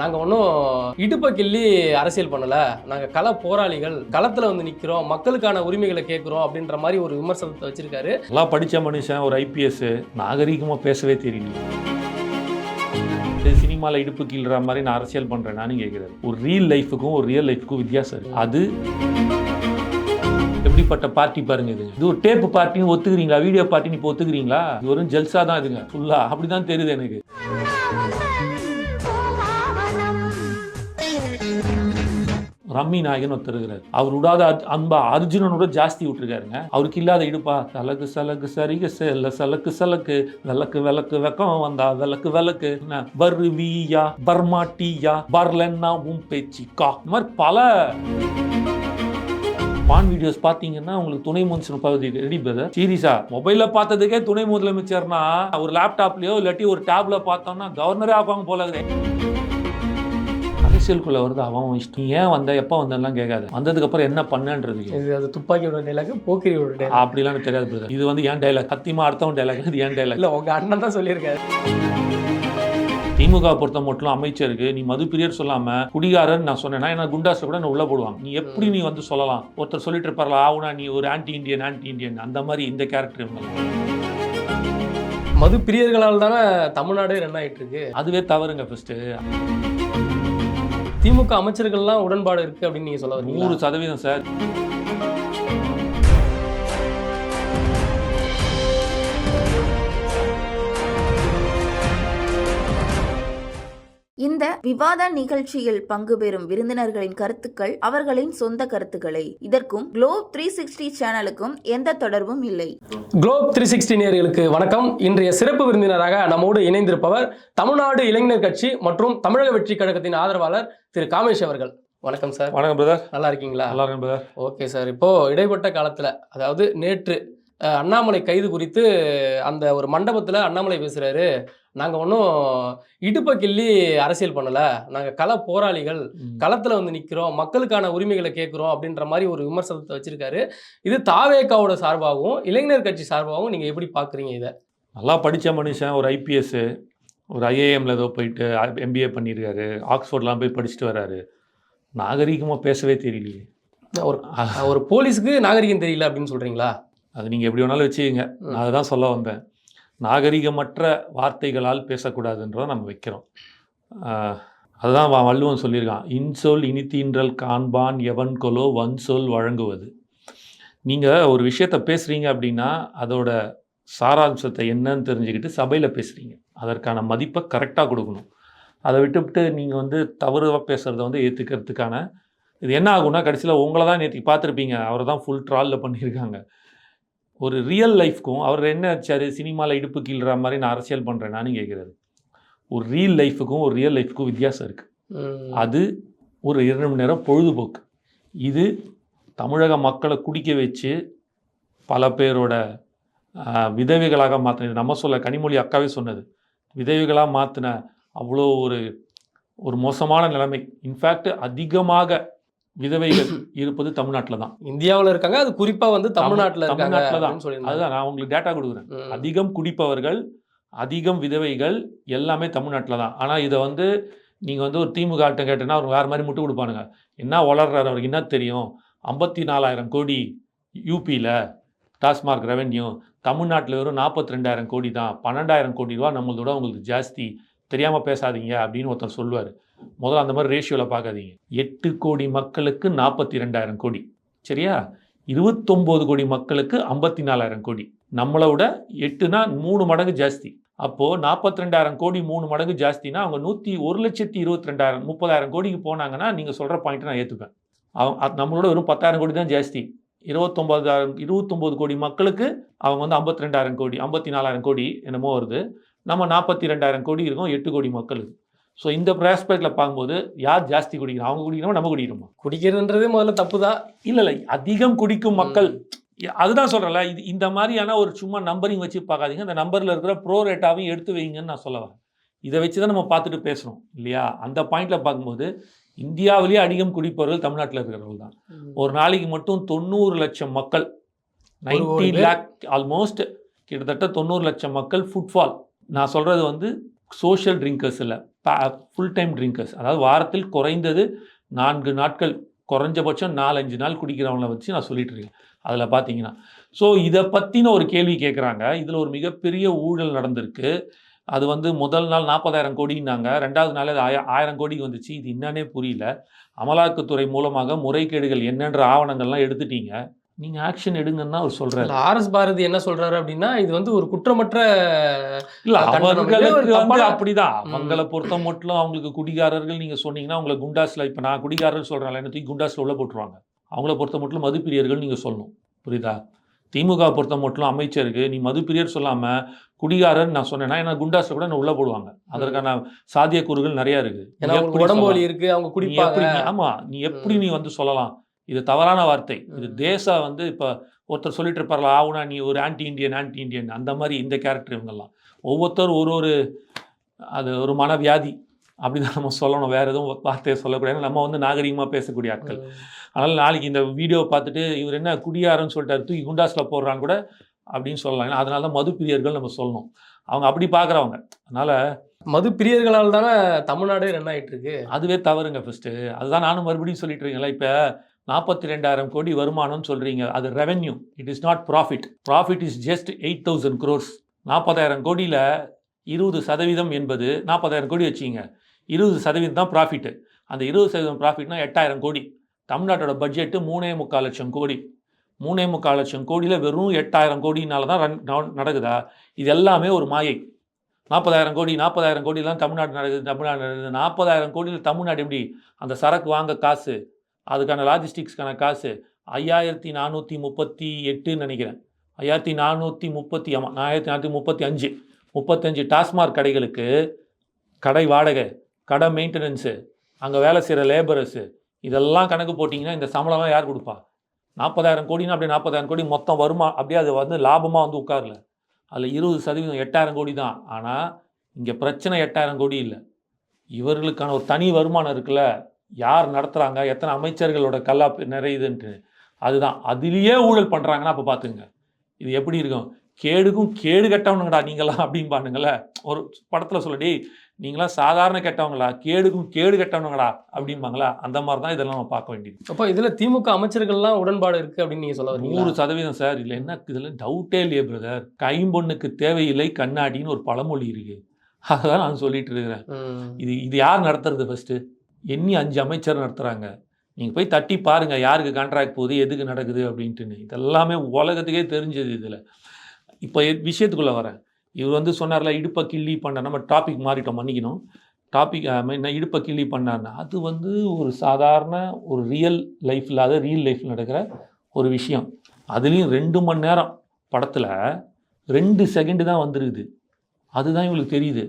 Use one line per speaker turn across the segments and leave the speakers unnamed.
நாங்கள் ஒன்றும் இடுப்பை கிள்ளி அரசியல் பண்ணல. நாங்கள் கள போராளிகள் களத்தில் வந்து நிற்கிறோம் மக்களுக்கான உரிமைகளை கேட்குறோம் அப்படின்ற மாதிரி ஒரு விமர்சனத்தை வச்சிருக்காரு.
நல்லா படித்த மனுஷன் ஒரு ஐபிஎஸ் நாகரீகமாக பேசவே தெரியல. சினிமாவில் இடுப்பு கீழ்ற மாதிரி நான் அரசியல் பண்ணுறேன்னு நானும் கேட்குறேன் ஒரு ரியல் லைஃபுக்கும் ஒரு ரியல் லைஃபுக்கும் வித்தியாசம் அது எப்படிப்பட்ட பார்ட்டி பாருங்க இது. இது ஒரு டேப்பு பார்ட்டின்னு ஒத்துக்கிறீங்களா? வீடியோ பார்ட்டின்னு இப்போ ஒத்துக்கிறீங்களா? இது வெறும் ஜெல்ஸா தான் இதுங்க. ஃபுல்லா அப்படிதான் தெரியுது எனக்கு. ரம்மி நாயகன் ஒருத்தர் இருக்கிறார். அவர் விடாத அன்பா அர்ஜுனனோட ஜாஸ்தி விட்டுருக்காருங்க. அவருக்கு இல்லாத இடுப்பா சலக்கு சலக்கு சரிக செல்ல சலக்கு சலக்கு விளக்கு விளக்கு வெக்கம் வந்தா விளக்கு விளக்கு. என்ன? வருவியா பர்மாட்டியா பர்லன்னா உன் பேச்சிக்கா. இந்த மாதிரி பல பான் வீடியோஸ் பார்த்தீங்கன்னா உங்களுக்கு துணை முதலமைச்சர் பகுதி ரெடி பிரதர் சீரியஸா? மொபைலில் பார்த்ததுக்கே துணை முதலமைச்சர்னா ஒரு லேப்டாப்லயோ இல்லாட்டி ஒரு டேப்ல பார்த்தோம்னா கவர்னரே ஆப்பாங்க போல இருக்குது அரசியலுக்குள்ள வருது அவன் இஷ்டம். ஏன் வந்த எப்போ வந்தெல்லாம் கேட்காது. வந்ததுக்கு அப்புறம் என்ன பண்ணன்றது
இது அது துப்பாக்கியோட டைலாக் போக்கிரியோட டைலாக்
அப்படிலாம் தெரியாது பிரதர் இது வந்து ஏன் டைலாக் சத்தியமா அடுத்தவன் டைலாக் இது ஏன் டைலாக்
இல்லை உங்கள் அண்ணன் தான் சொல்லியிருக்காரு.
திமுக பொறுத்த மட்டும் அமைச்சருக்கு நீ மது பிரியர் சொல்லாம குடிகாரன் நான் சொன்னேன்னா என்ன குண்டாஸ்ல கூட நான் உள்ள போடுவாங்க. நீ எப்படி நீ வந்து சொல்லலாம்? ஒருத்தர் சொல்லிட்டு இருப்பார்ல ஆவுனா நீ ஒரு ஆன்டி இந்தியன் ஆன்டி இந்தியன் அந்த மாதிரி இந்த கேரக்டர் இவங்க
மது பிரியர்களால் தானே தமிழ்நாடே ரன் ஆயிட்டு இருக்கு.
அதுவே தவறுங்க ஃபர்ஸ்ட்
திமுக அமைச்சர்கள்லாம் உடன்பாடு இருக்கு அப்படின்னு நீங்க சொல்ல
நூறு சதவீதம் சார்.
இந்த விவாத நிகழ்ச்சியில் பங்கு பெறும் விருந்தினர்களின் கருத்துக்கள் அவர்களின் சொந்த கருத்துக்களை. இதற்கும் குளோப் த்ரீ சிக்ஸ்டி சேனலுக்கும் எந்த தொடர்பும் இல்லை.
குளோப் த்ரீ சிக்ஸ்டி நேயர்களுக்கு வணக்கம். இன்றைய சிறப்பு விருந்தினராக நம்மோடு இணைந்திருப்பவர் தமிழ்நாடு இளைஞர் கட்சி மற்றும் தமிழக வெற்றி கழகத்தின் ஆதரவாளர் திரு காமேஷ் அவர்கள். வணக்கம் சார்.
வணக்கம் பிரதர்
நல்லா இருக்கீங்களா?
நல்லா இருக்கேன் பிரதர்
ஓகே சார். இப்போ இடைப்பட்ட காலத்துல அதாவது நேற்று அண்ணாமலை கைது குறித்து அந்த ஒரு மண்டபத்துல அண்ணாமலை பேசுறாரு. நாங்க ஒன்றும் இடுப்பை கிள்ளி அரசியல் பண்ணல. நாங்க கள போராளிகள். களத்துல வந்து நிக்கிறோம். மக்களுக்கான உரிமைகளை கேட்குறோம் அப்படின்ற மாதிரி ஒரு விமர்சனத்தை வச்சிருக்காரு. இது தாவேக்காவோட சார்பாகவும் இளைஞர் கட்சி சார்பாகவும் நீங்க எப்படி பாக்குறீங்க இதை?
நல்லா படித்த மனுஷன் ஒரு ஐபிஎஸ் ஒரு ஐஏஎம்ல ஏதோ போயிட்டு எம்பிஏ பண்ணியிருக்காரு ஆக்ஸ்ஃபோர்ட்லாம் போய் படிச்சுட்டு வராரு. நாகரீகமாக பேசவே தெரியலையே.
ஒரு ஒரு போலீஸுக்கு நாகரிகம் தெரியல அப்படின்னு சொல்றீங்களா?
அது நீங்கள் எப்படி வேணாலும் வச்சுக்கோங்க. நான் அதுதான் சொல்ல வந்தேன். நாகரிகமற்ற வார்த்தைகளால் பேசக்கூடாதுன்றதை நம்ம வைக்கிறோம். அதுதான் வள்ளுவன் சொல்லியிருக்கான். இன்சொல் இனித்தீன்றல் காண்பான் எவன் கொலோ வன் சொல் வழங்குவது. நீங்கள் ஒரு விஷயத்தை பேசுகிறீங்க அப்படின்னா அதோட சாராம்சத்தை என்னன்னு தெரிஞ்சுக்கிட்டு சபையில் பேசுகிறீங்க அதற்கான மதிப்பை கரெக்டாக கொடுக்கணும். அதை விட்டுவிட்டு நீங்கள் வந்து தவறுவாக பேசுகிறத வந்து ஏற்றுக்கிறதுக்கான இது என்ன ஆகும்னா கடைசியில் உங்களை தான் நேற்று பார்த்துருப்பீங்க. அவரை தான் ஃபுல் ட்ராலில் பண்ணியிருக்காங்க. ஒரு ரியல் லைஃப்க்கும் அவர் என்ன சரி சினிமாவில் இடுப்பு கீழ்ற மாதிரி நான் அரசியல் பண்ணுறேன் நானும் கேட்குறது ஒரு ரியல் லைஃபுக்கும் ஒரு ரியல் லைஃபுக்கும் வித்தியாசம் இருக்குது. அது ஒரு இரண்டு மணி நேரம் பொழுதுபோக்கு. இது தமிழக மக்களை குடிக்க வச்சு பல பேரோட விதவைகளாக மாற்றினது நம்ம சொல்ல கனிமொழி அக்காவே சொன்னது. விதவைகளாக மாற்றின அவ்வளோ ஒரு ஒரு மோசமான நிலைமை. இன்ஃபேக்ட் அதிகமாக விதவைகள் இருப்பது தமிழ்நாட்டில் தான்.
இந்தியாவுல இருக்காங்க அது குறிப்பா வந்து தமிழ்நாட்டுல
தமிழ்நாட்டுல தான்.
சொல்லியிருந்தாங்க.
அதுதான் நான் உங்களுக்கு டேட்டா கொடுக்குறேன். அதிகம் குடிப்பவர்கள் அதிகம் விதவைகள் எல்லாமே தமிழ்நாட்டில் தான். ஆனால் இதை வந்து நீங்கள் வந்து ஒரு திமுக ஆட்ட கேட்டேன்னா அவர் வேறு மாதிரி முட்டு கொடுப்பானுங்க. என்ன வளர்றாரு அவருக்கு என்ன தெரியும்? ஐம்பத்தி நாலாயிரம் கோடி யூபியில் டாஸ்மார்க் ரெவென்யூ தமிழ்நாட்டில் வெறும் நாற்பத்தி ரெண்டாயிரம் கோடி தான். பன்னெண்டாயிரம் கோடி ரூபா நம்மளதோட உங்களுக்கு ஜாஸ்தி. தெரியாமல் பேசாதீங்க அப்படின்னு ஒருத்தர் சொல்லுவார். முதல்ல அந்த மாதிரி ரேஷியோவில் பார்க்காதீங்க. எட்டு கோடி மக்களுக்கு நாற்பத்தி ரெண்டாயிரம் கோடி. சரியா? இருபத்தொம்போது கோடி மக்களுக்கு ஐம்பத்தி நாலாயிரம் கோடி. நம்மளை விட எட்டுனா மூணு மடங்கு ஜாஸ்தி. அப்போது நாற்பத்தி ரெண்டாயிரம் கோடி மூணு மடங்கு ஜாஸ்தினா அவங்க நூற்றி ஒரு லட்சத்தி இருபத்தி ரெண்டாயிரம் முப்பதாயிரம் கோடிக்கு போனாங்கன்னா நீங்கள் சொல்கிற பாயிண்ட்டை நான் ஏற்றுப்பேன் அவங்க நம்மளோட வெறும் பத்தாயிரம் கோடி தான் ஜாஸ்தி. இருபத்தொம்பதாயிரம் இருபத்தொம்போது கோடி மக்களுக்கு அவங்க வந்து ஐம்பத்தி ரெண்டாயிரம் கோடி ஐம்பத்தி நாலாயிரம் கோடி என்னமோ வருது. நம்ம நாற்பத்தி ரெண்டாயிரம் கோடி இருக்கோம் எட்டு கோடி மக்களுக்கு. ஸோ இந்த ப்ராஸ்பெக்டில் பார்க்கும்போது யார் ஜாஸ்தி குடிக்கிறோம் அவங்க குடிக்கிறோமா நம்ம குடிக்கிறோமா
குடிக்கிறதுன்றதே முதல்ல தப்பு தான்
இல்லை இல்லை. அதிகம் குடிக்கும் மக்கள். அதுதான் சொல்கிறேன்ல இது இந்த மாதிரியான ஒரு சும்மா நம்பரிங் வச்சு பார்க்காதீங்க. அந்த நம்பரில் இருக்கிற ப்ரோ ரேட்டாவையும் எடுத்து வைங்கன்னு நான் சொல்ல வரேன். இதை வச்சு தான் நம்ம பார்த்துட்டு பேசுகிறோம் இல்லையா? அந்த பாயிண்டில் பார்க்கும்போது இந்தியாவிலேயே அதிகம் குடிப்பவர்கள் தமிழ்நாட்டில் இருக்கிறவர்கள் தான். ஒரு நாளைக்கு மட்டும் தொண்ணூறு லட்சம் மக்கள் நைன்டி. லேக் ஆல்மோஸ்ட் கிட்டத்தட்ட தொண்ணூறு லட்சம் மக்கள் ஃபுட்ஃபால் நான் சொல்கிறது வந்து சோஷியல் ட்ரிங்கர்ஸ் இல்லை ஃபுல் டைம் ட்ரிங்கர்ஸ் அதாவது வாரத்தில் குறைந்தது நான்கு நாட்கள் குறைஞ்சபட்சம் நாலஞ்சு நாள் குடிக்கிறவங்கள வச்சு நான் சொல்லிட்டு இருக்கேன். அதில் பார்த்தீங்கன்னா ஸோ இதை பற்றின ஒரு கேள்வி கேட்குறாங்க இதில் ஒரு மிகப்பெரிய ஊழல் நடந்திருக்கு. அது வந்து முதல் நாள் நாற்பதாயிரம் கோடின்னாங்க. ரெண்டாவது நாள் அது ஆய ஆயிரம் கோடிக்கு வந்துச்சு. இது என்னன்னே புரியல. அமலாக்கத்துறை மூலமாக முறைகேடுகள் என்னென்ற ஆவணங்கள்லாம் எடுத்துட்டீங்க. நீங்கள் ஆக்ஷன் எடுங்கன்னா அவர் சொல்கிறாரு
ஆர் எஸ் பாரதி என்ன சொல்றாரு அப்படின்னா இது வந்து ஒரு குற்றமற்ற
இல்ல அவர்களுக்கு வந்து அப்படிதான். அவங்கள பொறுத்த மட்டும் அவங்களுக்கு குடிகாரர்கள் நீங்க சொன்னீங்கன்னா அவங்கள குண்டாஸ்ல இப்ப நான் குடிகாரர் சொல்றேன் என்ன தூக்கி குண்டாஸ்ல உள்ள போட்டுருவாங்க. அவங்கள பொறுத்த மட்டும் மதுப்பிரியர்கள் நீங்க சொல்லணும். புரியுதா? திமுக பொறுத்த மட்டும் அமைச்சருக்கு நீ மதுப்பிரியர் சொல்லாம குடிகாரர் நான் சொன்னேன்னா என்ன குண்டாஸ்ல கூட என்ன உள்ள போடுவாங்க. அதற்கான சாத்தியக்கூறுகள் நிறைய இருக்கு. நீ
ஏன்னா அவங்களுக்கு
எப்படி
உடம்பு? வலி இருக்கு அவங்க குடிப்பாங்க.
எப்படி நீ- ஆமா நீ எப்படி நீ வந்து சொல்லலாம்? இது தவறான வார்த்தை. இது
ம்.
தேச வந்து இப்ப ஒருத்தர் சொல்லிட்டு இருப்பார்ல ஆவுனா நீ ஒரு ஆன்டி இந்தியன் ஆன்டி இந்தியன் அந்த மாதிரி இந்த கேரக்டர் இவங்கெல்லாம். ஒவ்வொருத்தரும் ஒரு ஒரு அது ஒரு மனவியாதி அப்படிதான் நம்ம சொல்லணும். வேற எதுவும் வார்த்தையை சொல்லக்கூடாது. நம்ம வந்து நாகரிகமாக பேசக்கூடிய ஆட்கள். அதனால் நாளைக்கு இந்த வீடியோவை பார்த்துட்டு இவர் என்ன குடியாரன்னு சொல்லிட்டாரு தூக்கி குண்டாஸில் போடுறான்னு கூட அப்படின்னு சொல்லலாம். அதனால தான் மது பிரியர்கள் நம்ம சொல்லணும். அவங்க அப்படி பார்க்குறவங்க. அதனால
மது பிரியர்களால் தானே தமிழ்நாடே ரன் ஆயிட்டு இருக்கு
அதுவே தவறுங்க ஃபர்ஸ்ட் அதுதான் நானும் மறுபடியும் சொல்லிட்டு இருக்கேன்ல இப்போ நாற்பத்தி ரெண்டாயிரம் கோடி வருமானம்னு சொல்றீங்க. அது revenue it is not profit profit is just eight thousand crores நாற்பதாயிரம் கோடியில் இருபது சதவீதம் என்பது நாற்பதாயிரம் கோடி வச்சுங்க இருபது சதவீதம் தான் ப்ராஃபிட்டு அந்த இருபது சதவீதம் ப்ராஃபிட்னா எட்டாயிரம் கோடி. தமிழ்நாட்டோட பட்ஜெட்டு மூணே முக்கால் லட்சம் கோடி. மூணே முக்கால் லட்சம் கோடியில் வெறும் எட்டாயிரம் கோடினால தான் ரன் நடக்குதா? இது எல்லாமே ஒரு மாயை. நாற்பதாயிரம் கோடி நாற்பதாயிரம் கோடிலாம் தமிழ்நாடு நடக்குது தமிழ்நாடு நடக்குது. நாற்பதாயிரம் கோடியில் தமிழ்நாடு எப்படி? அந்த சரக்கு வாங்க காசு. அதுக்கான லாஜிஸ்டிக்ஸ்க்கான காசு ஐயாயிரத்தி நானூற்றி முப்பத்தி எட்டுன்னு நினைக்கிறேன். ஐயாயிரத்தி நானூற்றி முப்பத்தி ஆமாம் ஆயிரத்தி நானூற்றி முப்பத்தி அஞ்சு. முப்பத்தஞ்சு டாஸ்மாக் கடைகளுக்கு கடை வாடகை கடை மெயின்டெனன்ஸு அங்கே வேலை செய்கிற லேபரர்ஸு இதெல்லாம் கணக்கு போட்டிங்கன்னா இந்த சம்பளம்லாம் யார் கொடுப்பா? நாற்பதாயிரம் கோடினா அப்படியே நாற்பதாயிரம் கோடி மொத்தம் வருமா? அப்படியே அது வந்து லாபமாக வந்து உட்காரல. அதில் இருபது சதவீதம் எட்டாயிரம் கோடி தான். ஆனால் இங்கே பிரச்சனை எட்டாயிரம் கோடி இல்லை. இவர்களுக்கான ஒரு தனி வருமானம் இருக்குல்ல. யார் நடத்துகிறாங்க எத்தனை அமைச்சர்களோட கல்லா நிறையுதுன்ட்டு. அதுதான். அதுலேயே ஊழல் பண்ணுறாங்கன்னா அப்போ பார்த்துங்க இது எப்படி இருக்கும்? கேடுக்கும் கேடு கெட்டவனுங்கடா நீங்களாம் அப்படிம்பானுங்கள ஒரு படத்தில் சொல்லடி நீங்களாம் சாதாரண கெட்டவங்களா? கேடுக்கும் கேடு கெட்டவனுங்கடா? அப்படிம்பாங்களா. அந்த மாதிரி தான் இதெல்லாம் நம்ம பார்க்க வேண்டியது.
அப்போ இதுல திமுக அமைச்சர்கள்லாம் உடன்பாடு இருக்கு அப்படின்னு நீங்க சொல்ல
நூறு சதவீதம் சார். இல்லை என்ன இதில் டவுட்டே இல்லையே பிரதர். கைம்பொண்ணுக்கு தேவையில்லை கண்ணாடின்னு ஒரு பழமொழி இருக்கு. அதான் நான் சொல்லிட்டு இருக்கிறேன். இது இது யார் நடத்துறது ஃபஸ்ட்டு எண்ணி அஞ்சு அமைச்சர் நடத்துகிறாங்க நீங்கள் போய் தட்டி பாருங்கள் யாருக்கு கான்ட்ராக்ட் போகுது எதுக்கு நடக்குது அப்படின்ட்டுன்னு. இதெல்லாமே உலகத்துக்கே தெரிஞ்சது இதில். இப்போ விஷயத்துக்குள்ளே வரேன். இவர் வந்து சொன்னார்ல இடுப்பை கிள்ளி பண்ண நம்ம டாபிக் மாறிட்டோம் மன்னிக்கணும். டாபிக் என்ன இடுப்பை கிள்ளி பண்ணார்னா அது வந்து ஒரு சாதாரண ஒரு ரியல் லைஃப்பில் அதாவது ரியல் லைஃப்பில் நடக்கிற ஒரு விஷயம். அதுலேயும் ரெண்டு மணி நேரம் படத்தில் ரெண்டு செகண்டு தான் வந்துருக்குது. அதுதான் இவங்களுக்கு தெரியுது.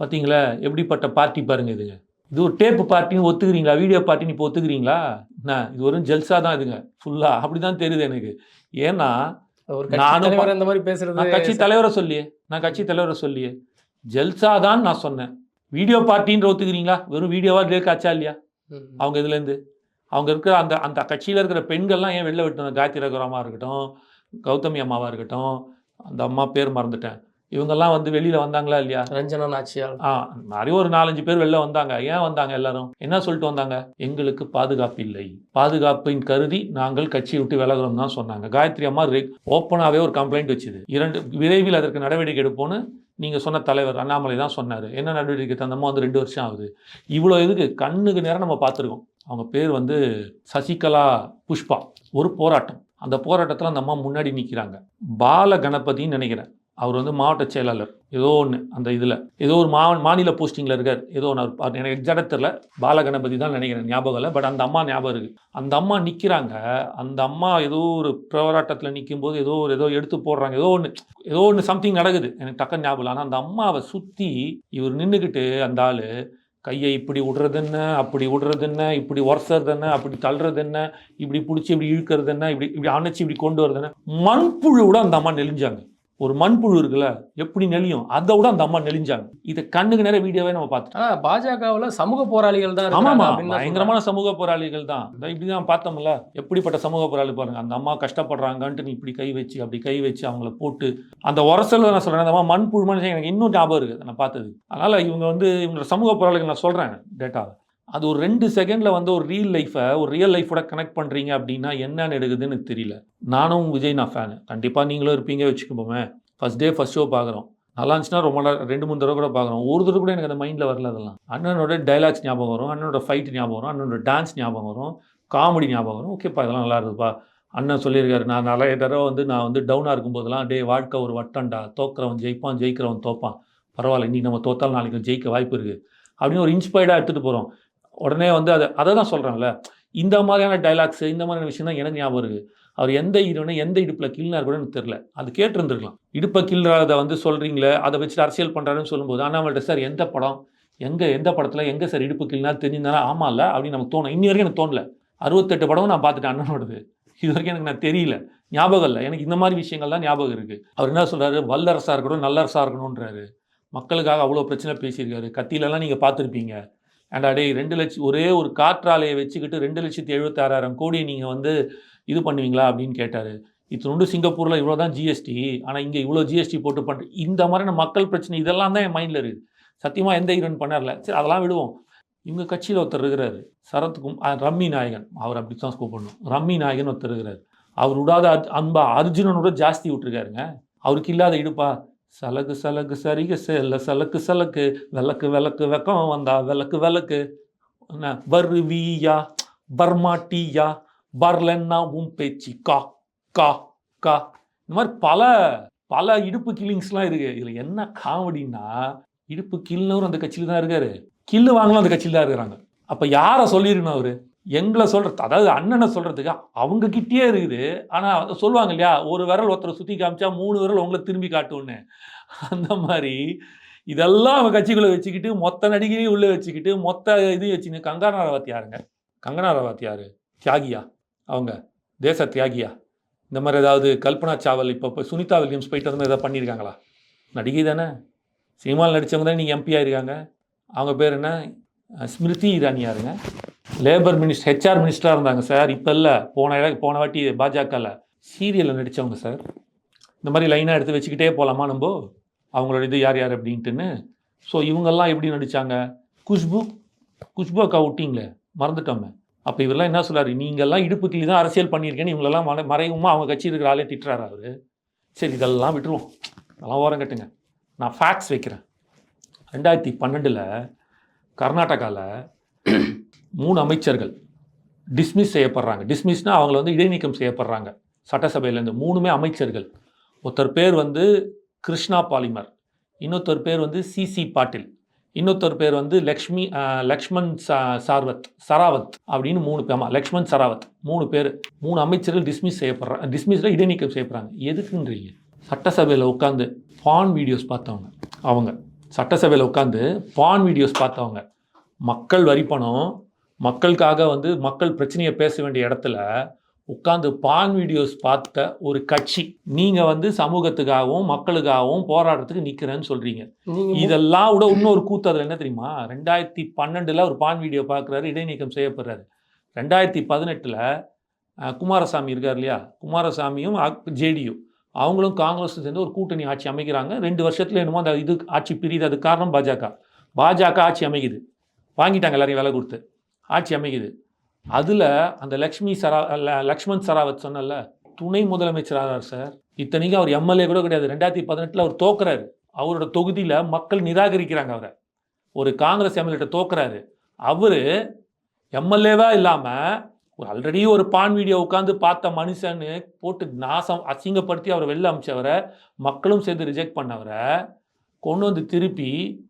பார்த்தீங்களா எப்படிப்பட்ட பார்ட்டி பாருங்க இதுங்க. இது ஒரு டேப்பு பார்ட்டின்னு ஒத்துக்கிறீங்களா? வீடியோ பார்ட்டின்னு இப்போ ஒத்துக்கிறீங்களா? என்ன இது ஒரு ஜல்சா தான் இதுங்க. ஃபுல்லாக அப்படி தான் தெரியுது எனக்கு. ஏன்னா நானும்
இந்த மாதிரி பேசுறது
நான் கட்சி தலைவரை சொல்லியே. நான் கட்சி தலைவரை சொல்லியே. ஜல்சா தான் நான் சொன்னேன். வீடியோ பார்ட்டின்ற ஒத்துக்கிறீங்களா? வெறும் வீடியோவா டேக் ஆச்சா இல்லையா. அவங்க இதுலேருந்து அவங்க இருக்கிற அந்த அந்த கட்சியில் இருக்கிற பெண்கள்லாம் ஏன் வெளில விட்டு காயத்ரி ரகுராமா இருக்கட்டும் கௌதமி அம்மாவா இருக்கட்டும் அந்த அம்மா பேர் மறந்துட்டேன். இவங்கெல்லாம் வந்து வெளியில் வந்தாங்களா இல்லையா?
ரஞ்சனா நாச்சியால்.
ஆ நிறைய ஒரு நாலஞ்சு பேர் வெளில வந்தாங்க. ஏன் வந்தாங்க எல்லாரும்? என்ன சொல்லிட்டு வந்தாங்க? எங்களுக்கு பாதுகாப்பு இல்லை. பாதுகாப்பின் கருதி நாங்கள் கட்சியை விட்டு விலகிறோம் தான் சொன்னாங்க. காயத்ரி அம்மா ஓப்பனாகவே ஒரு கம்ப்ளைண்ட் வச்சுது. இரண்டு விரைவில் அதற்கு நடவடிக்கை எடுப்போன்னு நீங்கள் சொன்ன தலைவர் அண்ணாமலை தான் சொன்னார். என்ன நடவடிக்கை தந்தமோ வந்து ரெண்டு வருஷம் ஆகுது. இவ்வளோ இதுக்கு கண்ணுக்கு நேரம் நம்ம பார்த்துருக்கோம். அவங்க பேர் வந்து சசிகலா புஷ்பா. ஒரு போராட்டம். அந்த போராட்டத்தில் அந்த அம்மா முன்னாடி நிற்கிறாங்க பால கணபதின்னு நினைக்கிறேன். அவர் வந்து மாவட்ட செயலாளர். ஏதோ ஒன்று அந்த இதில். ஏதோ ஒரு மா மாநில போஸ்டிங்கில் இருக்கார். ஏதோ ஒன்று அவர் எனக்கு எக்ஸாக்டாக தெரில பாலகணபதி தான் நினைக்கிறேன் ஞாபகம் இல்லை. பட் அந்த அம்மா ஞாபகம் இருக்குது அந்த அம்மா நிற்கிறாங்க அந்த அம்மா ஏதோ ஒரு போராட்டத்தில் நிற்கும்போது ஏதோ ஒரு ஏதோ எடுத்து போடுறாங்க. ஏதோ ஒன்று ஏதோ ஒன்று சம்திங் நடக்குது. எனக்கு டக்குன்னு ஞாபகம் இல்லை. ஆனால் அந்த அம்மாவை சுற்றி இவர் நின்றுக்கிட்டு அந்த ஆள் கையை இப்படி விடுறது என்ன அப்படி விடுறது என்ன இப்படி உரசுறது என்ன அப்படி தள்ளுறது என்ன இப்படி பிடிச்சி இப்படி இழுக்கிறது என்ன இப்படி இப்படி அணைச்சி இப்படி கொண்டு வரது என்ன மண்புழுவோட அந்த அம்மா நெளிஞ்சாங்க. ஒரு மண்புழு இருக்குல்ல எப்படி நெளியும்? அதை விட அந்த அம்மா நெளிஞ்சாங்க. இதை கண்ணுக்கு நேர வீடியோவே நம்ம பார்த்துட்டோம்.
பாஜகவுல சமூக போராளிகள் தான்
ஆமாமா
தான்
பயங்கரமான சமூக போராளிகள் தான். இந்த இப்படிதான் பார்த்தோம்ல எப்படிப்பட்ட சமூக போராளி பாருங்க. அந்த அம்மா கஷ்டப்படுறாங்கன்ட்டு நீ இப்படி கை வச்சு அப்படி கை வச்சு அவங்கள போட்டு அந்த உரசல் நான் சொல்றேன் அந்த அம்மா மண்புழு மனுஷன் எனக்கு இன்னும் ஞாபகம் இருக்குது நான் பார்த்தது. அதனால இவங்க வந்து இவங்க சமூக போராளிகள் நான் சொல்றேன் டேட்டா அது ஒரு ரெண்டு செகண்டில் வந்து ஒரு ரியல் லைஃப்பை ஒரு ரியல் லைஃபோட கனெக்ட் பண்ணுறீங்க அப்படின்னா என்னென்னு எடுக்குதுன்னு எனக்கு தெரியல. நானும் விஜய் நான் ஃபேனு கண்டிப்பாக நீங்களும் இருப்பீங்க வச்சுக்கோமே ஃபஸ்ட் டே ஃபர்ஸ்ட் ஷோ பார்க்குறோம் நல்லா இருந்துச்சுன்னா ரொம்ப ரெண்டு மூணு தடவை கூட பார்க்குறோம் ஒரு தடவை கூட எனக்கு அந்த மைண்டில் வரல அதெல்லாம். அண்ணனோட டைலாக்ஸ் ஞாபகம் வரும். அண்ணனோட ஃபைட் ஞாபகம் வரும். அண்ணனோட டான்ஸ் ஞாபகம் வரும். காமெடி ஞாபகம் வரும். ஓகேப்பா இதெல்லாம் நல்லா இருக்குப்பா. அண்ணன் சொல்லியிருக்காரு நான் நிறைய தடவை வந்து நான் வந்து டவுனாக இருக்கும்போதெல்லாம் டே வாழ்க்கை ஒரு வட்டம்டா. தோக்குறவன் ஜெயிப்பான் ஜெயிக்கிறவன் தோப்பான். பரவாயில்ல இன்னைக்கு நம்ம தோத்தாலும் நாளைக்கு ஜெயிக்க வாய்ப்பு இருக்குது அப்படின்னு ஒரு இன்ஸ்பைர்டாக எடுத்துகிட்டு போகிறோம் உடனே வந்து அதை அதை தான் சொல்கிறேன்ல இந்த மாதிரியான டைலாக்ஸ் இந்த மாதிரியான விஷயம் தான் எனக்கு ஞாபகம் இருக்குது அவர் எந்த ஹீரோனு எந்த இடுப்பில் கிள்னார் கூட எனக்கு தெரில அது கேட்டிருந்துருக்கலாம். இடுப்பை கிள்றதை வந்து சொல்கிறீங்களே அதை வச்சுட்டு அரசியல் பண்ணுறாருன்னு சொல்லும்போது அண்ணாமல்கிட்ட சார் எந்த படம்? எங்கே எந்த படத்தில் எங்கே சார் இடுப்பு கிள்னா தெரிஞ்சிருந்தாலும் ஆமா இல்லை அப்படின்னு நமக்கு தோணும். இன்னி வரைக்கும் எனக்கு தோணல. அறுபத்தெட்டு படமும் நான் பார்த்துட்டேன் அண்ணனோடது இது வரைக்கும் எனக்கு நான் தெரியல. ஞாபகம் இல்லை. எனக்கு இந்த மாதிரி விஷயங்கள் தான் ஞாபகம் இருக்குது அவர் என்ன சொல்கிறாரு வல்லரசாக இருக்கணும் நல்லரசாக இருக்கணுன்றாரு மக்களுக்காக அவ்வளோ பிரச்சனை பேசியிருக்காரு. கத்தியிலலாம் நீங்கள் பார்த்துருப்பீங்க. அண்ட் டேய் ரெண்டு லட்சம் ஒரே ஒரு காற்றாலையை வச்சுக்கிட்டு ரெண்டு லட்சத்தி எழுபத்தாறாயிரம் கோடி நீங்கள் வந்து இது பண்ணுவீங்களா அப்படின்னு கேட்டார். இத்தினோண்டு சிங்கப்பூரில் இவ்வளோ தான் ஜிஎஸ்டி ஆனால் இங்கே இவ்வளோ ஜிஎஸ்டி போட்டு பண்ணுற இந்த மாதிரியான மக்கள் பிரச்சனை இதெல்லாம் தான் என் மைண்டில் இருக்குது சத்தியமாக எந்த ஹீரோயின் பண்ணார்ல? சரி அதெல்லாம் விடுவோம். இவங்க கட்சியில் ஒருத்தர் இருக்கிறாரு. சரத்கும் ரம்மி நாயகன். அவர் அப்படி தான் கூப்பிடணும் ரம்மி நாயகன் ஒருத்தர் இருக்கிறார். அவர் விடாத அன்பா அர்ஜுனனோட ஜாஸ்தி விட்டுருக்காருங்க. அவருக்கு இல்லாத இடுப்பா. சலகு சலகு சரிக செல்ல சலக்கு சலக்கு விளக்கு விளக்கு வெக்கம் வந்தா விளக்கு விளக்கு. என்ன? வருவியா? பர்மாட்டியா பர்லன்னா உன் பேச்சு கா கா கா. இந்த மாதிரி பல பல இடுப்பு கில்லிங்ஸ்லாம் இருக்கு. இதில் என்ன காமெடின்னா இடுப்பு கில்னவரும் அந்த கட்சியில் தான் இருக்காரு. கில்லு வாங்கலாம் அந்த கட்சியில் தான் இருக்கிறாங்க. அப்போ யாரை சொல்லியிருக்கணும் அவர்? எங்களை சொல்கிறது அதாவது அண்ணனை சொல்கிறதுக்கு அவங்கக்கிட்டே இருக்குது. ஆனால் அதை சொல்லுவாங்க இல்லையா? ஒரு விரல் ஒருத்தரை சுற்றி காமிச்சா மூணு விரல் உங்களை திரும்பி காட்டும்னு. அந்த மாதிரி இதெல்லாம் அவங்க கட்சிக்குள்ளே வச்சுக்கிட்டு மொத்த நடிகையும் உள்ளே வச்சுக்கிட்டு மொத்த இதையும் வச்சுக்கிட்டு கங்கனா ரவாத் யாருங்க? கங்கனா ரவாத் யார்? தியாகியா? அவங்க. தேச தியாகியா? இந்த மாதிரி ஏதாவது கல்பனா சாவல் இப்போ இப்போ சுனிதா வில்லியம்ஸ் போயிட்டு வந்து ஏதாவது பண்ணியிருக்காங்களா? நடிகை தானே. சினிமாவில் நடித்தவங்க தான் நீங்கள் எம்பி ஆயிருக்காங்க அவங்க பேர் என்ன? ஸ்மிருதி இரானியாருங்க லேபர் மினிஸ்டர் ஹெச்ஆர் மினிஸ்டராக இருந்தாங்க சார் இப்போ இல்லை போன இட போன வாட்டி பாஜகவில் சீரியலில் நடித்தவங்க சார் இந்த மாதிரி லைனாக எடுத்து வச்சுக்கிட்டே போகலாமா நம்ம? அவங்களோட இது யார் யார் அப்படின்ட்டுன்னு. ஸோ இவங்கெல்லாம் எப்படி நடித்தாங்க குஷ்பு குஷ்பு அக்கா விட்டிங்களே மறந்துட்டோமே. அப்போ இவரெல்லாம் என்ன சொல்கிறார் நீங்கள்லாம் இடுப்பு கிளி தான் அரசியல் பண்ணியிருக்கேன்னு இவங்களெல்லாம் மறை மறைவுமா அவங்க கட்சி இருக்கிற ஆளே திட்டுறாரு அவர்? சரி இதெல்லாம் விட்டுருவோம். அதெல்லாம் ஓரம் கட்டுங்க. நான் ஃபேக்ஸ் வைக்கிறேன். ரெண்டாயிரத்தி பன்னெண்டில் கர்நாடகாவில் மூணு அமைச்சர்கள் டிஸ்மிஸ் செய்யப்படுறாங்க. டிஸ்மிஸ்னால் அவங்கள வந்து இடைநீக்கம் செய்யப்படுறாங்க. சட்டசபையிலேருந்து மூணுமே அமைச்சர்கள். ஒருத்தர் பேர் வந்து கிருஷ்ணா பாலிமர். இன்னொருத்தர் பேர் வந்து சிசி பாட்டில். இன்னொருத்தர் பேர் வந்து லக்ஷ்மி லக்ஷ்மண் சா சார்வத் சராவத் அப்படின்னு மூணு பேர் ஆமாம் லக்ஷ்மண் சராவத் மூணு பேர் மூணு அமைச்சர்கள் டிஸ்மிஸ் செய்யப்படுறாங்க டிஸ்மிஸில் இடைநீக்கம் செய்யப்படுறாங்க. எதுக்குன்றீங்க? சட்டசபையில் உட்காந்து ஃபான் வீடியோஸ் பார்த்தவங்க அவங்க. சட்டசபையில் உட்காந்து பான் வீடியோஸ் பார்த்தவங்க. மக்கள் வரி பணம் மக்களுக்காக வந்து மக்கள் பிரச்சனையை பேச வேண்டிய இடத்துல உட்காந்து பான் வீடியோஸ் பார்த்த ஒரு கட்சி. நீங்கள் வந்து சமூகத்துக்காகவும் மக்களுக்காகவும் போராட்டத்துக்கு நிற்கிறேன்னு சொல்கிறீங்க இதெல்லாம் விட இன்னொரு கூத்து அதில் என்ன தெரியுமா? ரெண்டாயிரத்தி பன்னெண்டில் ஒரு பான் வீடியோ பார்க்குறாரு இடைநீக்கம் செய்யப்படுறாரு. ரெண்டாயிரத்தி பதினெட்டில் குமாரசாமி இருக்கார் இல்லையா? குமாரசாமியும் ஜேடியு. அவங்களும் காங்கிரஸ் சேர்ந்து ஒரு கூட்டணி ஆட்சி அமைக்கிறாங்க. ரெண்டு வருஷத்தில் என்னமோ அந்த இது ஆட்சி பிரியுது. அது காரணம் பாஜக. பாஜக ஆட்சி அமைக்குது. வாங்கிட்டாங்க எல்லாரையும் விலை கொடுத்து. ஆட்சி அமைக்குது. அதில் அந்த லக்ஷ்மி சரா லக்ஷ்மண் சராவத் சொன்னல துணை முதலமைச்சராகிறார் சார். இத்தனைக்கும் அவர் எம்எல்ஏ கூட கிடையாது. ரெண்டாயிரத்தி பதினெட்டில் அவர் தோக்குறாரு. அவரோட தொகுதியில் மக்கள் நிராகரிக்கிறாங்க அவரை. ஒரு காங்கிரஸ் எம்எல்ஏட்ட தோக்குறாரு. அவர் எம்எல்ஏவா இல்லாமல் ஆல்ரெடி ஒரு பான் வீடியோ உட்காந்து பார்த்த மனுஷன்னு போட்டு நாசம் அசிங்கப்படுத்தி அவரை வெளில அமிச்சவரை மக்களும் சேர்ந்து ரிஜெக்ட் பண்ணவரை கொண்டு வந்து திருப்பி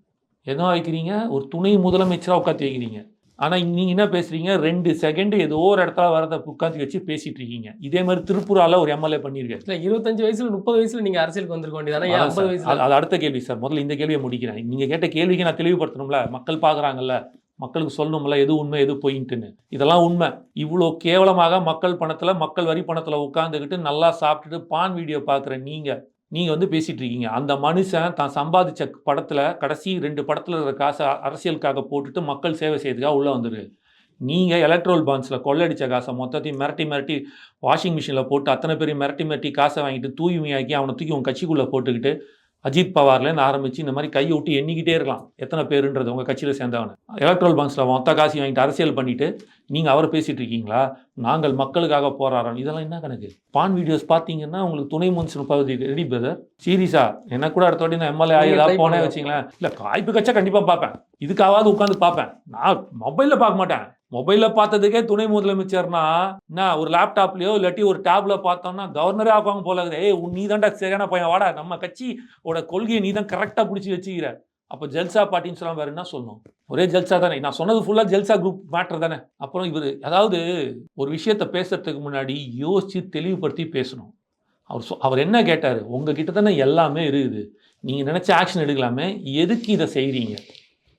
என்ன வைக்கிறீங்க ஒரு துணை முதலமைச்சராக உட்காந்து வைக்கிறீங்க ஆனால் நீங்கள் என்ன பேசுகிறீங்க ரெண்டு செகண்ட் ஏதோ ஒரு இடத்துல வரத உட்காந்து வச்சு பேசிட்டு இருக்கீங்க. இதே மாதிரி திருப்பூரால ஒரு எம்எல்ஏ பண்ணியிருக்காரு.
இல்ல இருபத்தஞ்சு வயசுல முப்பது வயசுல நீங்க அரசியலுக்கு வந்திருக்க வேண்டியதானே ஐம்பது
சார்.
வயசுல.
அது- அடுத்த கேள்வி சார். முதல்ல இந்த கேள்வியை முடிக்கிறேன். நீங்க கேட்ட கேள்விக்கு நான் தெளிவுபடுத்தணும்ல. மக்கள் பார்க்குறாங்கல்ல. மக்களுக்கு சொல்லணும்ல எது உண்மை எது பொய்ன்ட்டுன்னு. இதெல்லாம் உண்மை. இவ்வளோ கேவலமாக மக்கள் பணத்தில் மக்கள் வரி பணத்தில் உட்காந்துக்கிட்டு நல்லா சாப்பிட்டுட்டு பான் வீடியோ பார்க்குற நீங்கள் நீங்கள் வந்து பேசிகிட்டு இருக்கீங்க அந்த மனுஷன் தான் சம்பாதிச்ச படத்தில் கடைசி ரெண்டு படத்தில் இருக்கிற காசை அரசியலுக்காக போட்டுட்டு மக்கள் சேவை செய்யறதுக்காக உள்ளே வந்துரு. நீங்கள் எலக்ட்ரோல் பான்ஸில் கொள்ளடித்த காசை மொத்தத்தையும் மிரட்டி மிரட்டி வாஷிங் மிஷினில் போட்டு அத்தனை பேரையும் மிரட்டி மிரட்டி காசை வாங்கிட்டு தூய்மையாக்கி அவனை தூக்கி உன் கட்சிக்குள்ளே போட்டுக்கிட்டு அஜித் பவார்லேருந்து ஆரம்பித்து இந்த மாதிரி கையை விட்டு எண்ணிக்கிட்டே இருக்கலாம். எத்தனை பேருன்றது உங்கள் கட்சியில் சேர்ந்தவன. எலக்ட்ரல் பாண்ட்ஸில் மொத்த காசு வாங்கிட்டு அரசியல் பண்ணிட்டு நீங்கள் அவரை பேசிகிட்டு இருக்கீங்களா? நாங்கள் மக்களுக்காக போராடுறோம். இதெல்லாம் என்ன கணக்கு? பான் வீடியோஸ் பார்த்தீங்கன்னா உங்களுக்கு துணை முன்சிபல் பகுதி ரெடி பிரதர் சீரியஸா எனக்கு கூட அடுத்த வாட்டி நான் எம்எல்ஏ ஆகி ஏதாவது
try
போனேன். வச்சிங்களேன் இல்லை காய்ப்பு கச்சா கண்டிப்பாக பார்ப்பேன். இதுக்காவது உட்காந்து பார்ப்பேன். நான் மொபைலில் பார்க்க மாட்டேன். மொபைலில் பார்த்ததுக்கே துணை முதலமைச்சர்னா என்ன ஒரு லேப்டாப்லயோ இல்லாட்டி ஒரு டேப்ல பார்த்தோம்னா கவர்னரே ஆக்குவாங்க போல இருக்குது. ஏய் உன் நீ தான்டா சரியான பையன். வாடா நம்ம கட்சியோட கொள்கையை நீ தான் கரெக்டாக பிடிச்சி வச்சுக்கிற. அப்போ ஜல்சா பாட்டின்னு சொல்லாம வேற என்ன சொல்லணும்? ஒரே ஜல்சா தானே. நான் சொன்னது ஃபுல்லாக ஜல்சா குரூப் மேட்டர் தானே. அப்புறம் இவர் அதாவது ஒரு விஷயத்த பேசுறதுக்கு முன்னாடி யோசிச்சு தெளிவுபடுத்தி பேசணும். அவர் சொ- அவர் என்ன கேட்டார்? உங்ககிட்ட தானே எல்லாமே இருக்குது. நீங்கள் நினச்ச ஆக்ஷன் எடுக்கலாமே. எதுக்கு இதை செய்கிறீங்க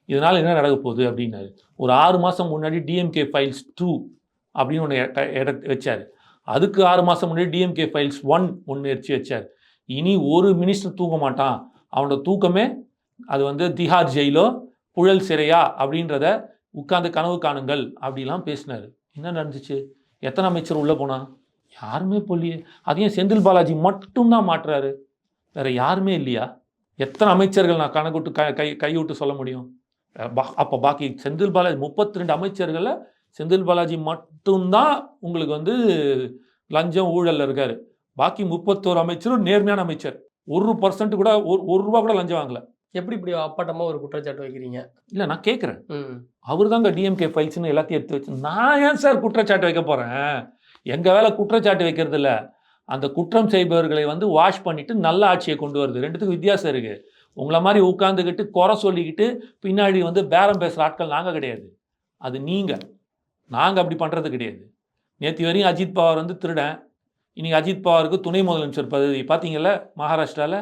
இதனால் என்ன நடக்க போகுது அப்படின்னாரு. ஒரு ஆறு மாதம் முன்னாடி டிஎம்கே ஃபைல்ஸ் டூ அப்படின்னு ஒன்று எடுத்து வச்சார். அதுக்கு ஆறு மாதம் முன்னாடி டிஎம்கே ஃபைல்ஸ் ஒன் ஒன்று வச்சு வச்சார். இனி ஒரு மினிஸ்டர் தூங்க மாட்டான். அவனோட தூக்கமே அது வந்து திஹார் ஜெயிலோ புழல் சிறையா அப்படின்றத உட்கார்ந்து கனவு காணுங்கள் அப்படிலாம் பேசினார். என்ன நடந்துச்சு? எத்தனை அமைச்சர் உள்ளே போனா? யாருமே போலியே. அதையும் செந்தில் பாலாஜி மட்டும்தான் மாட்டுறாரு வேற யாருமே இல்லையா? எத்தனை அமைச்சர்கள் நான் கணக்கு கை கை கைவிட்டு சொல்ல முடியும்? அப்போ பாக்கி செந்தில் பாலாஜி முப்பத்தி ரெண்டு அமைச்சர்களில் செந்தில் பாலாஜி மட்டும்தான் உங்களுக்கு வந்து லஞ்சம் ஊழலில் இருக்காரு. பாக்கி முப்பத்தோரு அமைச்சரும் நேர்மையான அமைச்சர். ஒரு பர்சன்ட் கூட ஒரு ஒரு ரூபா கூட லஞ்சம் வாங்கலை.
எப்படி இப்படி அப்பட்டமா ஒரு குற்றச்சாட்டு வைக்கிறீங்க?
இல்லை நான் கேட்குறேன் அவர் தாங்க டிஎம்கே ஃபைல்ஸ்னு எல்லாத்தையும் எடுத்து வச்சு நான் ஏன் சார் குற்றச்சாட்டு வைக்க போகிறேன் எங்கள் வேலை குற்றச்சாட்டு வைக்கிறது இல்ல. அந்த குற்றம் செய்பவர்களை வந்து வாஷ் பண்ணிட்டு நல்ல ஆட்சியை கொண்டு வருது. ரெண்டுத்துக்கும் வித்தியாசம் இருக்குது உங்களை மாதிரி உட்காந்துக்கிட்டு குறை சொல்லிக்கிட்டு பின்னாடி வந்து பேரம் பேசுகிற ஆட்கள் நாங்கள் கிடையாது. அது நீங்கள் நாங்கள் அப்படி பண்ணுறது கிடையாது. நேற்று வரையும் அஜித் பவார் வந்து திருடன். இன்னைக்கு அஜித் பவாருக்கு துணை முதலமைச்சர் பதவி. பார்த்தீங்கல்ல மகாராஷ்டிராவில்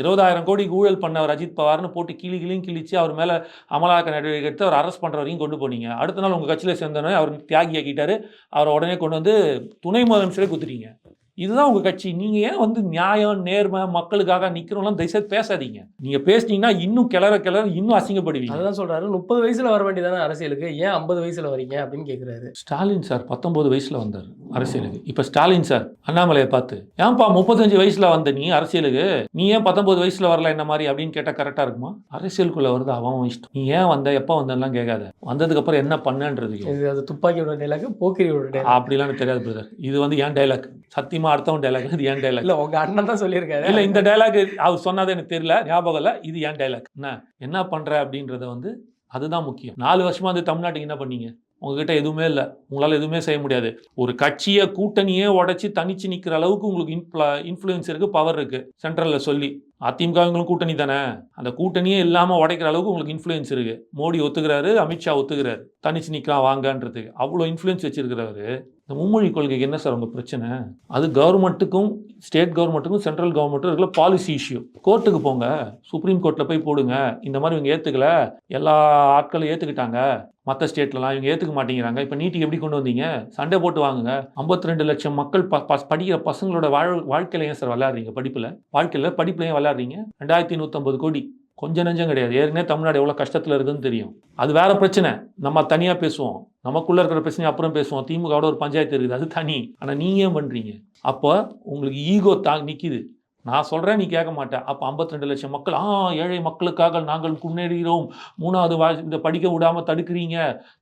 இருபதாயிரம் கோடிக்கு ஊழல் பண்ணவர் அஜித் பவார்னு போட்டு கிளி கிளியும் கிழிச்சு அவர் மேலே அமலாக்க நடவடிக்கை எடுத்து அவர் அரெஸ்ட் பண்ணுற வரைக்கும் கொண்டு போனீங்க. அடுத்த நாள் உங்கள் கட்சியில் சேர்ந்தோடனே அவர் தியாகி ஆக்கிட்டாரு. அவரை உடனே கொண்டு வந்து துணை முதலமைச்சரே குத்துட்டீங்க. இதுதான் உங்கள் கட்சி. நீங்கள் ஏன் வந்து நியாயம் நேர்மை மக்களுக்காக நிற்கிறோம்லாம் தயவுசெய்து பேசாதீங்க. நீங்கள் பேசுனீங்கன்னா இன்னும் கிளற கிளற இன்னும் அசிங்கப்படுவீங்க.
அதுதான் சொல்றாரு. முப்பது வயசுல வர வேண்டியதானே அரசியலுக்கு. ஏன் ஐம்பது வயசுல வரீங்க அப்படின்னு கேக்குறாரு.
ஸ்டாலின் சார் பத்தொன்பது வயசுல வந்தார். அரசியலுக்கு. இப்போ ஸ்டாலின் சார் அண்ணாமலையை பார்த்து ஏன்பா முப்பத்தஞ்சு வயசுல வந்த நீ அரசியலுக்கு? நீ ஏன் பத்தொன்பது வயசுல வரல என்ன மாதிரி? அப்படின்னு கேட்டால் கரெக்டாக இருக்குமா? அரசியலுக்குள்ள வருது அவன் இஷ்டம். நீ ஏன் வந்த? எப்போ வந்தெல்லாம் கேட்காத. வந்ததுக்கு அப்புறம் என்ன பண்ணன்றது
இது அது துப்பாக்கியோட டைலாக் போக்கிரியோட
அப்படிலாம் தெரியாது பிரதர் இது வந்து ஏன் டைலாக் சத்தியமா அடுத்தவன் டைலாக் இது ஏன் டைலாக்
இல்ல உங்க அண்ணன் தான் சொல்லியிருக்காரு.
இல்ல இந்த டைலாக் அவர் சொன்னது எனக்கு தெரியல ஞாபகம் இல்லை. இது ஏன் டைலாக் என்ன? என்ன பண்ற அப்படின்றத வந்து அதுதான் முக்கியம். நாலு வருஷமா வந்து தமிழ்நாட்டுக்கு என்ன பண்ணீங்க? உங்ககிட்ட எதுவுமே இல்லை. உங்களால் எதுவுமே செய்ய முடியாது. ஒரு கட்சியை கூட்டணியே உடைச்சி தனிச்சு நிற்கிற அளவுக்கு உங்களுக்கு இன்ஃப்ளா இன்ஃப்ளூயன்ஸ் இருக்குது பவர் இருக்குது சென்ட்ரலில் சொல்லி. அதிமுகவங்களும் கூட்டணி தானே? அந்த கூட்டணியே இல்லாமல் உடைக்கிற அளவுக்கு உங்களுக்கு இன்ஃப்ளூயன்ஸ் இருக்குது மோடி ஒத்துக்கிறாரு அமித்ஷா ஒத்துக்கிறாரு. தனிச்சு நிற்கலாம் வாங்கன்றதுக்கு. அவ்வளோ இன்ஃப்ளூயன்ஸ் வச்சிருக்கிறவரு. இந்த மும்மொழி கொள்கைக்கு என்ன சார் உங்கள் பிரச்சனை? அது கவர்மெண்ட்டுக்கும் ஸ்டேட் கவர்மெண்ட்டுக்கும் சென்ட்ரல் கவர்மெண்ட்டும் இருக்கிற பாலிசி இஷ்யூ கோர்ட்டுக்கு போங்க. சுப்ரீம் கோர்ட்டில் போய் போடுங்க. இந்த மாதிரி இவங்க ஏற்றுக்கல எல்லா ஆட்களும் ஏற்றுக்கிட்டாங்க மற்ற ஸ்டேட்லலாம் இவங்க ஏற்றுக்க மாட்டேங்கிறாங்க. இப்போ நீட்டுக்கு எப்படி கொண்டு வந்தீங்க? சண்டை போட்டு வாங்குங்க. 52 ரெண்டு லட்சம் மக்கள் ப ப- படிக்கிற பசங்களோட வாழ் வாழ்க்கையில ஏன் சார் விளையாடுறீங்க படிப்பில்? வாழ்க்கையில் படிப்பில் ஏன் விளையாடுறீங்க? ரெண்டாயிரத்தி நூற்றம்பது கோடி. கொஞ்சம் நெஞ்சம் கிடையாது. ஏற்கனவே தமிழ்நாடு எவ்வளோ கஷ்டத்தில் இருக்குதுன்னு தெரியும். அது வேற பிரச்சனை. நம்ம தனியாக பேசுவோம். நமக்குள்ள இருக்கிற பிரச்சனை அப்புறம் பேசுவோம். திமுகவோட ஒரு பஞ்சாயத்து இருக்குது. அது தனி. ஆனால் நீங்கள் ஏன் பண்ணுறீங்க அப்போ உங்களுக்கு ஈகோ தா நிற்கிது நான் சொல்கிறேன் நீ கேட்க மாட்டேன் அப்போ 52 லட்சம் மக்கள் ஆ ஏழை மக்களுக்காக நாங்கள் முன்னேறுகிறோம் மூணாவது வா இந்த படிக்க விடாமல் தடுக்கிறீங்க.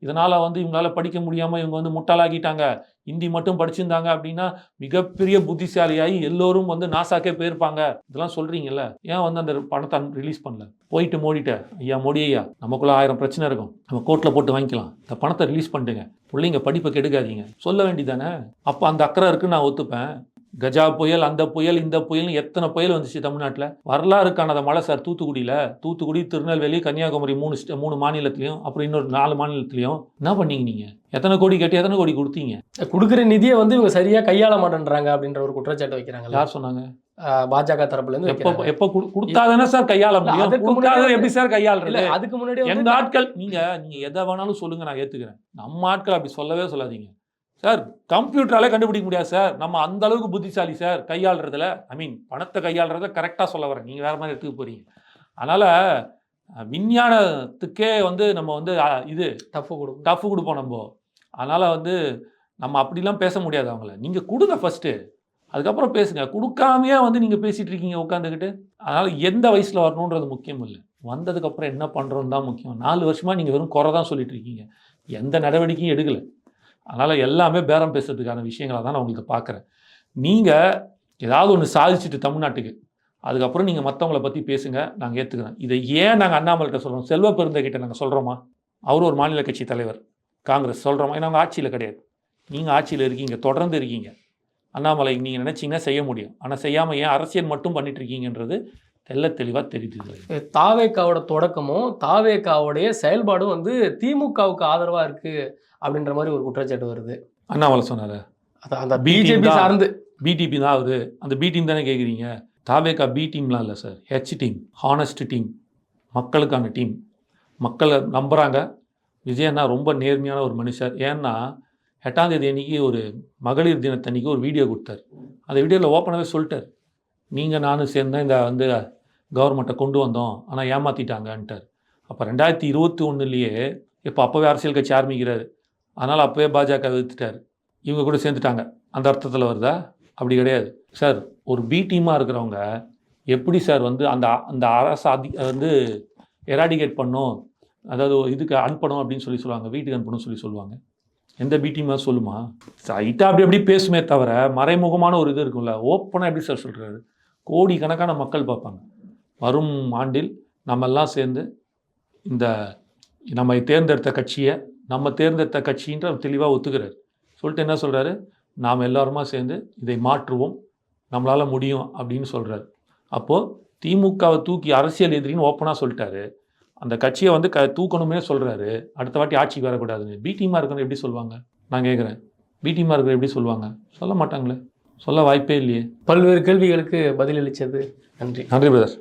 இதனால் வந்து இவங்களால படிக்க முடியாமல் இவங்க வந்து முட்டாளாகிட்டாங்க. ஹிந்தி மட்டும் படிச்சிருந்தாங்க அப்படின்னா மிகப்பெரிய புத்திசாலியாகி எல்லோரும் வந்து நாசாக்கே போயிருப்பாங்க. இதெல்லாம் சொல்கிறீங்கல்ல ஏன் வந்து அந்த பணத்தை ரிலீஸ் பண்ணல? போயிட்டு மோடிட்ட ஐயா மோடி ஐயா நமக்குள்ள ஆயிரம் பிரச்சனை இருக்கும். நம்ம கோர்ட்டில் போட்டு வாங்கிக்கலாம். இந்த பணத்தை ரிலீஸ் பண்ணிட்டுங்க பிள்ளைங்க படிப்பை கெடுக்காதீங்க. சொல்ல வேண்டியதானே அப்போ அந்த அக்கறை இருக்குன்னு நான் ஒத்துப்பேன். கஜா புயல் அந்த புயல் இந்த புயல்னு எத்தனை புயல் வந்துச்சு தமிழ்நாட்டில்? வரலாறு காணாத மழை சார் தூத்துக்குடியில். தூத்துக்குடி திருநெல்வேலி கன்னியாகுமரி மூணு மூணு மாநிலத்திலையும் அப்புறம் இன்னொரு நாலு மாநிலத்திலையும் என்ன பண்ணீங்க நீங்கள் எத்தனை கோடி கட்டி எத்தனை கோடி கொடுத்தீங்க?
கொடுக்குற நிதியை வந்து இவங்க சரியா கையாள மாட்டேன்றாங்க அப்படின்ற ஒரு குற்றச்சாட்டு வைக்கிறாங்கல்ல.
யார் சொன்னாங்க?
பாஜக தரப்புல இருந்து
எப்போ
வைக்கிறாங்க.
எப்போ கொடுத்தாதானே சார் கையாள முடியும்? கொடுக்காத எப்படி சார் கையாளுறது?
அதுக்கு முன்னாடி
எங்க ஆட்கள் நீங்க நீங்க எதை வேணாலும் சொல்லுங்க நான் ஏத்துக்கிறேன். நம்ம ஆட்கள் அப்படி சொல்லவே சொல்லாதீங்க. சார் கம்ப்யூட்டராலே கண்டுபிடிக்க முடியாது சார். நம்ம அந்த அளவுக்கு புத்திசாலி சார் கையாளுறதுல. ஐ மீன் பணத்தை கையாளுறத கரெக்டாக சொல்ல வரேன் நீங்கள் வேறு மாதிரி எடுத்துக்க போகிறீங்க அதனால் விஞ்ஞானத்துக்கே வந்து நம்ம வந்து இது
டஃப் கொடுக்கும்.
டஃப் கொடுப்போம் நம்ம. அதனால் வந்து நம்ம அப்படிலாம் பேச முடியாது அவங்கள. நீங்கள் கொடுங்க ஃபஸ்ட்டு அதுக்கப்புறம் பேசுங்க. கொடுக்காமையே வந்து நீங்கள் பேசிகிட்டு இருக்கீங்க உட்காந்துக்கிட்டு அதனால் எந்த வயசில் வரணுன்றது முக்கியம் இல்லை. வந்ததுக்கப்புறம் என்ன பண்ணுறோன்னு தான் முக்கியம். நாலு வருஷமாக நீங்கள் வெறும் குறை தான் சொல்லிட்டு இருக்கீங்க. எந்த நடவடிக்கையும் எடுக்கலை. அதனால் எல்லாமே பேரம் பேசுறதுக்கான விஷயங்களை தான் நான் உங்களுக்கு பார்க்குறேன். நீங்கள் ஏதாவது ஒன்று சாதிச்சுட்டு தமிழ்நாட்டுக்கு அதுக்கப்புறம் நீங்கள் மற்றவங்கள பற்றி பேசுங்க நாங்கள் ஏற்றுக்கிறோம் இதை ஏன் நாங்கள் அண்ணாமலைகிட்ட சொல்கிறோம் செல்வ பெருந்தகிட்ட நாங்கள் சொல்கிறோமா அவர் ஒரு மாநில கட்சி தலைவர் காங்கிரஸ் சொல்கிறோமா ஏன்னா அவங்க ஆட்சியில் கிடையாது. நீங்கள் ஆட்சியில் இருக்கீங்க தொடர்ந்து இருக்கீங்க. அண்ணாமலை நீங்கள் நினச்சிங்கன்னா செய்ய முடியும். ஆனால் செய்யாமல் ஏன் அரசியல் மட்டும் பண்ணிட்டு இருக்கீங்கன்றது தெள்ள தெளிவாக இதுல.
தாவேக்காவோட தொடக்கமும் தாவேக்காவுடைய செயல்பாடும் வந்து திமுகவுக்கு ஆதரவா இருக்கு அப்படின்ற மாதிரி ஒரு குற்றச்சாட்டு வருது.
அண்ணாமலை சொன்னார்.
அது அந்த பிஜேபி
தான்.
சார்ந்து.
பி டீம் தான் ஆகுது. அந்த பி டீம் தானே கேட்குறீங்க தாவேக்கா பி டீம்லாம் இல்லை sir H team honest team மக்களுக்கான டீம் மக்களை நம்புகிறாங்க விஜயண்ணா ரொம்ப நேர்மையான ஒரு மனுஷர். ஏன்னா எட்டாம் தேதி அன்னைக்கு ஒரு மகளிர் தினத்தன்னைக்கு ஒரு வீடியோ கொடுத்தார். அந்த வீடியோவில் ஓப்பனாகவே சொல்லிட்டார். நீங்கள் நானும் சேர்ந்து இந்த வந்து கவர்மெண்ட்டை கொண்டு வந்தோம். ஆனால் ஏமாற்றிட்டாங்கன்ட்டார் அப்போ ரெண்டாயிரத்தி இருபத்தி ஒன்றுலேயே இப்போ அப்போவே அரசியல் கட்சி ஆரம்பிக்கிறார். அதனால் அப்போவே பாஜக எதிர்த்துட்டார். இவங்க கூட சேர்ந்துட்டாங்க. அந்த அர்த்தத்தில் வருதா? அப்படி கிடையாது. சார் ஒரு பி டீமாக இருக்கிறவங்க எப்படி சார் வந்து அந்த அந்த அரசு அதி வந்து எராடிகேட் பண்ணும்? அதாவது இதுக்கு அனுப்பணும் அப்படின்னு சொல்லி சொல்லுவாங்க. வீட்டுக்கு அனுப்பணும்னு சொல்லி சொல்லுவாங்க. எந்த பி டீமாக சொல்லுமா? சைட்டாக அப்படி அப்படி பேசுமே தவிர மறைமுகமான ஒரு இது இருக்கும்ல. ஓப்பனாக எப்படி சார் சொல்கிறாரு கோடிக்கணக்கான மக்கள் பார்ப்பாங்க. வரும் ஆண்டில் நம்ம எல்லாம் சேர்ந்து இந்த நம்மை தேர்ந்தெடுத்த கட்சியை நம்ம தேர்ந்தெடுத்த கட்சின்ற தெளிவாக ஒத்துக்கிறார். சொல்லிட்டு என்ன சொல்கிறாரு நாம் எல்லாருமா சேர்ந்து இதை மாற்றுவோம். நம்மளால் முடியும் அப்படின்னு சொல்கிறார் அப்போது திமுகவை தூக்கி அரசியல் எதிரின்னு ஓப்பனாக சொல்லிட்டாரு. அந்த கட்சியை வந்து க தூக்கணுமே சொல்கிறாரு அடுத்த வாட்டி ஆட்சிக்கு வரக்கூடாதுன்னு. பிடிமா இருக்கிற இருக்கணும் எப்படி சொல்லுவாங்க? நான் கேட்குறேன் பிடிமா இருக்கிற எப்படி சொல்லுவாங்க? சொல்ல மாட்டாங்களே. சொல்ல வாய்ப்பே இல்லையே.
பல்வேறு கேள்விகளுக்கு பதிலளித்தது நன்றி.
நன்றி பிரதர்